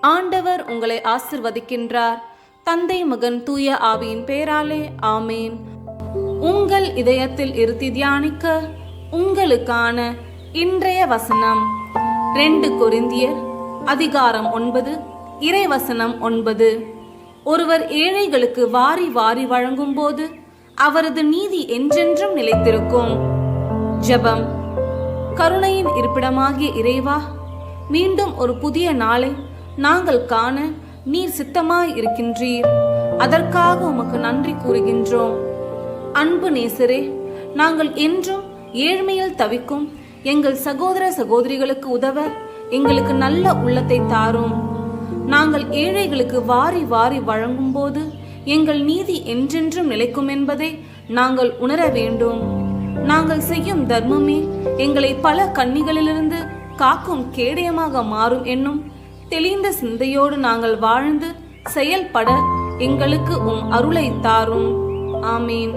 ஆண்டவர் உங்களை ஆசிர்வதிக்கின்றார். தந்தை மகன் தூய ஆவியின் பேராலே ஆமேன். உங்கள் இதயத்தில் இருத்தி தியானிக்க உங்களுக்கான இன்றைய வசனம். ரெண்டு கொரிந்தியர் அதிகாரம் ஒன்பது இறைவசனம் ஒன்பது. ஒருவர் ஏழைகளுக்கு வாரி வாரி வழங்கும் போது அவரது நீதி என்றென்றும் நிலைத்திருக்கும். ஜெபம். கருணையின் இருப்பிடமாகிய இறைவா மீண்டும் ஒரு புதிய நாளை நாங்கள் காண நீர் சித்தமாய் இருக்கின்றீர். அதற்காக உமக்கு நன்றி கூறுகின்றோம். அன்பு நேசரே நாங்கள் என்றும் ஏழ்மையில் தவிக்கும் எங்கள் சகோதர சகோதரிகளுக்கு உதவ எங்களுக்கு நல்ல உள்ளத்தை தாரும். நாங்கள் ஏழைகளுக்கு வாரி வாரி வழங்கும் போது எங்கள் நீதி என்றென்றும் நிலைக்கும் என்பதை நாங்கள் உணர வேண்டும். நாங்கள் செய்யும் தர்மமே எங்களை பல கன்னிகளிலிருந்து காக்கும் கேடயமாக மாறும் என்னும் தெளிந்த சிந்தையோடு நாங்கள் வாழ்ந்து செயல்பட எங்களுக்கு உம் அருளை தாரும். ஆமீன்.